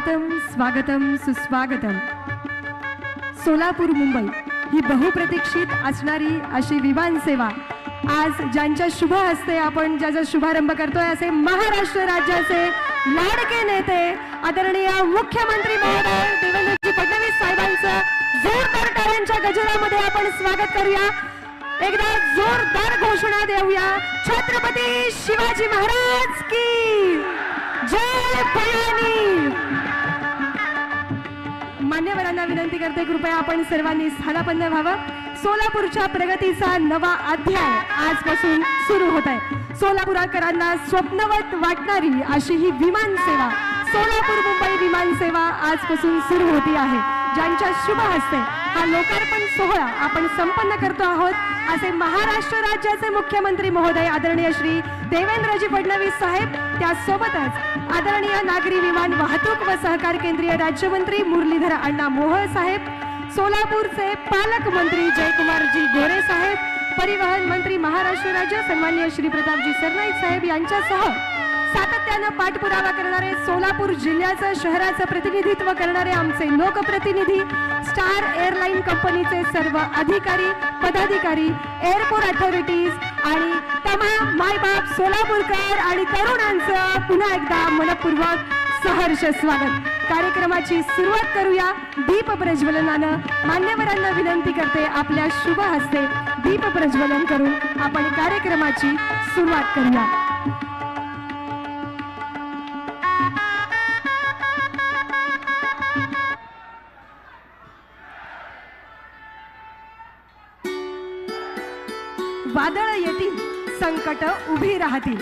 स्वागतम सुस्वागतम. सोलापूर मुंबई ही बहुप्रतीक्षित असणारी अशी विमान सेवा. आज ज्यांच्या शुभ हस्ते आपण ज्याचा शुभारंभ करतोय असे महाराष्ट्र राज्याचे लाडके नेते आदरणीय मुख्यमंत्री महोदय देवेंद्रजी फडणवीस साहेबांचं जोरदार टाळ्यांच्या गजरामध्ये आपण स्वागत करूया. एकदा जोरदार घोषणा देऊया. छत्रपती शिवाजी महाराज की! जय भवानी मान्यवरांना विनंती करते कृपया आपण सर्वांनी स्थानापन्न व्हावं. सोलापूरच्या प्रगतीचा नवा अध्याय आजपासून सुरू होत आहे. सोलापूरकरांना स्वप्नवत वाटणारी अशी ही विमान सेवा सोलापूर मुंबई विमान सेवा आजपासून सुरू होती आहे. ज्यांच्या शुभ हस्ते हा लोकार्पण सोहळा आपण संपन्न करतो आहोत. असे महाराष्ट्र राज्याचे मुख्यमंत्री महोदय आदरणीय श्री देवेंद्रजी फडणवीस साहेब त्यासोबतच आदरणीय नागरी विमान वाहतूक व सहकार केंद्रीय राज्यमंत्री मुरलीधर अण्णा मोहोळ साहेब सोलापूरचे पालकमंत्री जयकुमारजी गोरे साहेब परिवहन मंत्री महाराष्ट्र राज्य सन्मान्य श्री प्रतापजी सरनाईक साहेब यांच्यासह सातत्यानं पाठपुरावा करणारे सोलापूर जिल्ह्याचं शहराचं प्रतिनिधित्व करणारे आमचे लोकप्रतिनिधी स्टार एअरलाईन कंपनीचे सर्व अधिकारी पदाधिकारी एअरपोर्ट अथॉरिटीज आणि तमाम मायबाप सोलापूरकर आणि तरुणांचं पुन्हा एकदा मनपूर्वक सहर्ष स्वागत. कार्यक्रमाची सुरुवात करूया दीप प्रज्वलनानं. मान्यवरांना विनंती करते आपल्या शुभ हस्ते दीप प्रज्वलन करून आपण कार्यक्रमाची सुरुवात करूया. वादळ येतील संकट उभी राहतील.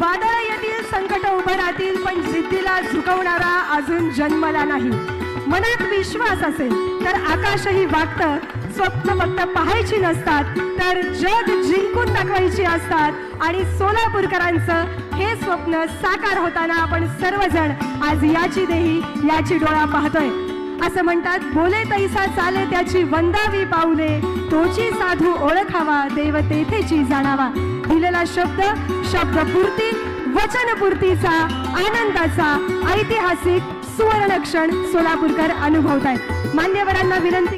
वादळ येतील संकट उभं राहतील पण जिद्दीला झुकवणारा अजून जन्मला नाही. मनात विश्वास असेल तर आकाशही वागतं. स्वप्न फक्त पाहायची नसतात तर जग जिंकून दाखवायची असतात. आणि सोलापूरकरांचं हे स्वप्न साकार होताना आपण सर्वजण आज याची देही याची डोळा पाहतोय. असं म्हणतात बोले तैसा चाले त्याची वंदावी पाऊले. तोची साधू ओळखावा देव तेथेची जाणावा. दिलेला शब्द शब्दपूर्ती वचनपूर्तीचा आनंदाचा ऐतिहासिक सुवर्ण क्षण सोलापूरकर आहेत मान्यवरांना विनंती